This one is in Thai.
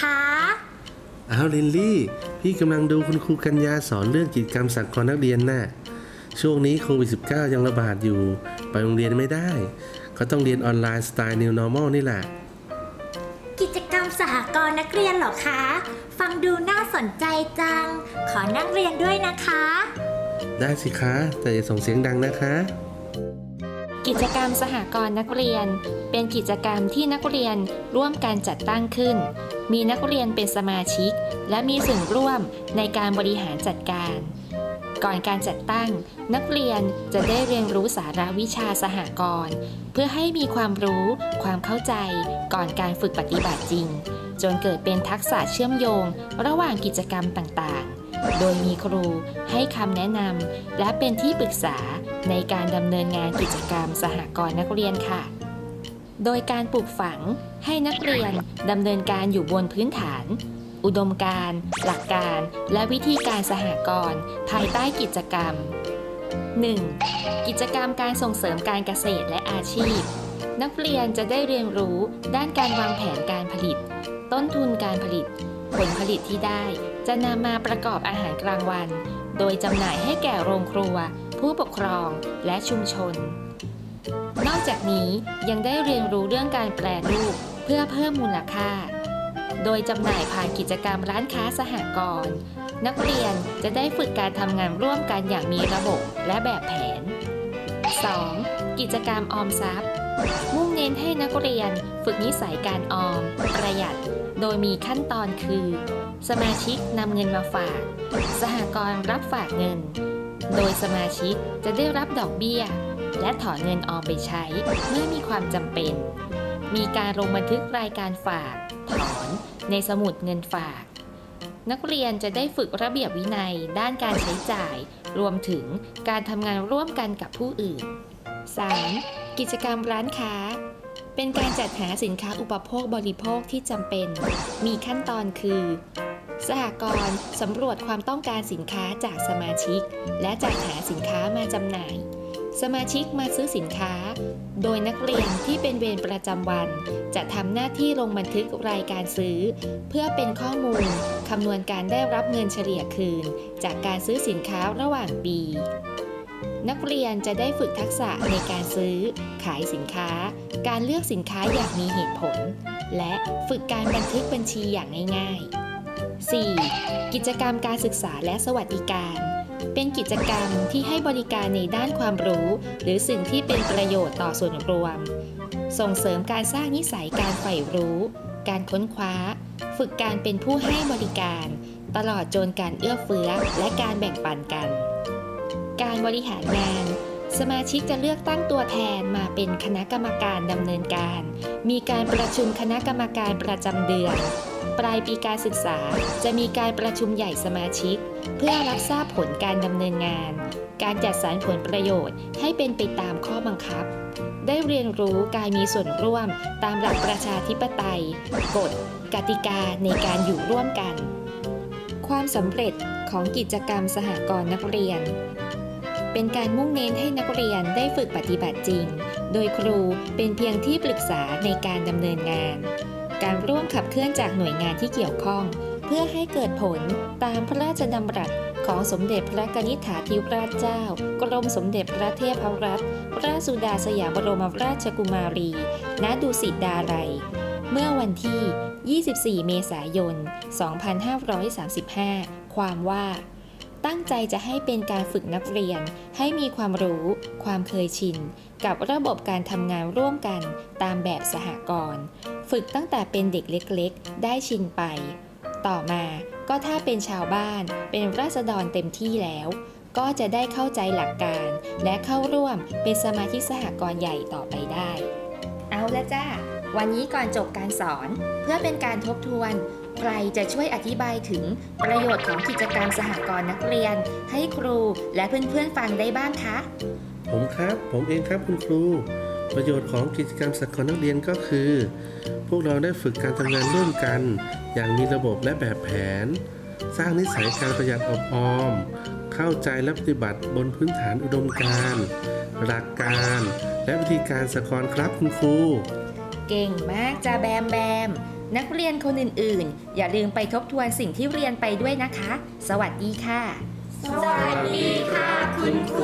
คะอ้าวลินลี่ พี่กำลังดูคุณครูกัญญาสอนเรื่องกิจกรรมสังคมนักเรียนน่ะช่วงนี้โควิด -19 ยังระบาดอยู่ ไปโรงเรียนไม่ได้ ก็ต้องเรียนออนไลน์สไตล์ New Normal นี่แหละ กิจกรรมสหกรณ์นักเรียนเหรอคะ ฟังดูน่าสนใจจัง ขอนั่งเรียนด้วยนะคะ ได้สิคะ แต่อย่าส่งเสียงดังนะคะ กิจกรรมสหกรณ์นักเรียน เป็นกิจกรรมที่นักเรียนร่วมกันจัดตั้งขึ้น มีนักเรียนเป็นสมาชิก และมีส่วนร่วมในการบริหารจัดการ ก่อนการจัดตั้ง นักเรียนจะได้เรียนรู้สาระวิชาสหกรณ์เพื่อให้มีความรู้ ความเข้าใจ ก่อนการฝึกปฏิบัติจริง จนเกิดเป็นทักษะเชื่อมโยง ระหว่างกิจกรรมต่างๆ โดยมีครูให้คำแนะนำและเป็นที่ปรึกษาในการดำเนินงานกิจกรรมสหกรณ์นักเรียนค่ะ โดยการปลูกฝังให้นักเรียนดำเนินการอยู่บนพื้นฐาน อุดมการณ์ หลักการ และวิธีการสหกรณ์ภายใต้กิจกรรม 1. กิจกรรมการส่งเสริมการเกษตรและอาชีพ นักเรียนจะได้เรียนรู้ด้านการวางแผนการผลิต ต้นทุนการผลิต ผลผลิตที่ได้จะนำมาประกอบอาหารกลางวัน โดยจำหน่ายให้แก่โรงครัว ผู้ปกครองและชุมชน นอกจากนี้ยังได้เรียนรู้เรื่องการแปรรูปเพื่อเพิ่มมูลค่า โดยจำหน่ายผ่านกิจกรรมร้านค้าสหกรณ์นักเรียนจะได้ฝึกการทำงานร่วมกันอย่างมีระบบและแบบแผน 2. กิจกรรมออมทรัพย์ มุ่งเน้นให้นักเรียนฝึกนิสัยการออม ประหยัด โดยมีขั้นตอนคือ สมาชิกนำเงินมาฝาก สหกรณ์รับฝากเงิน โดยสมาชิกจะได้รับดอกเบี้ย และถอนเงินออมไปใช้เมื่อมีความจำเป็น มีการลงบันทึกรายการฝาก ถอนในสมุดเงินฝาก นักเรียนจะได้ฝึกระเบียบวินัยด้านการใช้จ่าย รวมถึงการทำงานร่วมกันกับผู้อื่น 3. กิจกรรมร้านค้า เป็นการจัดหาสินค้าอุปโภคบริโภคที่จำเป็น มีขั้นตอนคือ สหกรณ์สำรวจความต้องการสินค้าจากสมาชิก และจัดหาสินค้ามาจำหน่าย สมาชิกมาซื้อสินค้า โดยนักเรียนที่เป็นเวรประจำวัน จะทำหน้าที่ลงบันทึกรายการซื้อ เพื่อเป็นข้อมูลคำนวณการได้รับเงินเฉลี่ยคืน จากการซื้อสินค้าระหว่างปี นักเรียนจะได้ฝึกทักษะในการซื้อ ขายสินค้า การเลือกสินค้าอย่างมีเหตุผล และฝึกการบันทึกบัญชีอย่างง่ายๆ 4. กิจกรรมการศึกษาและสวัสดิการ เป็นกิจกรรมที่ให้บริการในด้านความรู้ หรือสิ่งที่เป็นประโยชน์ต่อส่วนรวม ส่งเสริมการสร้างนิสัยการใฝ่รู้ การค้นคว้า ฝึกการเป็นผู้ให้บริการ ตลอดจนการเอื้อเฟื้อและการแบ่งปันกัน การบริหารงาน สมาชิกจะเลือกตั้งตัวแทนมาเป็นคณะกรรมการดำเนินการ มีการประชุมคณะกรรมการประจำเดือน ปลายปีการศึกษาจะมีการประชุมใหญ่สมาชิก เพื่อรับทราบผลการดำเนินงาน การจัดสรรผลประโยชน์ให้เป็นไปตามข้อบังคับ ได้เรียนรู้การมีส่วนร่วมตามหลักประชาธิปไตย กฎ กติกาในการอยู่ร่วมกัน ความสำเร็จของกิจกรรมสหกรณ์นักเรียน เป็นการมุ่งเน้นให้นักเรียนได้ฝึกปฏิบัติจริง โดยครูเป็นเพียงที่ปรึกษาในการดำเนินงาน การร่วมขับเคลื่อนจากหน่วยงานที่เกี่ยวข้อง เพื่อให้เกิดผลตามพระราชดำรัสของสมเด็จพระนิษฐาธิราชเจ้า กรมสมเด็จพระเทพรัตนราชสุดาสยามบรมราชกุมารี ณ ดุสิตดาลัย เมื่อวันที่ 24 เมษายน 2535 ความว่า ตั้งใจจะให้เป็นการฝึกนักเรียน ให้มีความรู้ ความเคยชิน กับระบบการทำงานร่วมกันตามแบบสหกรณ์ ฝึกตั้งแต่เป็นเด็กเล็กๆ ได้ชินไป ต่อมาก็ถ้าเป็นชาวบ้าน เป็นราษฎรเต็มที่แล้ว ก็จะได้เข้าใจหลักการ และเข้าร่วมเป็นสมาชิกสหกรณ์ใหญ่ต่อไปได้ เอาละจ้าวันนี้ก่อนจบการสอน เพื่อเป็นการทบทวน ใครจะช่วยอธิบายถึงประโยชน์ของกิจกรรมสหกรณ์นักเรียน ให้ครูและเพื่อนๆฟังได้บ้างคะ ผมครับ ผมเองครับคุณครู ประโยชน์ของกิจกรรมสังคมนักเรียนก็คือ พวกเราได้ฝึกการทำงานร่วมกัน อย่างมีระบบและแบบแผน สร้างนิสัยการประหยัดอดออม เข้าใจและปฏิบัติบนพื้นฐานอุดมการณ์หลักการ และวิธีการสะกรครับคุณครู เก่งมากจ้าแบมแบม นักเรียนคนอื่นๆ อย่าลืมไปทบทวนสิ่งที่เรียนไปด้วยนะคะ สวัสดีค่ะ สวัสดีค่ะคุณครู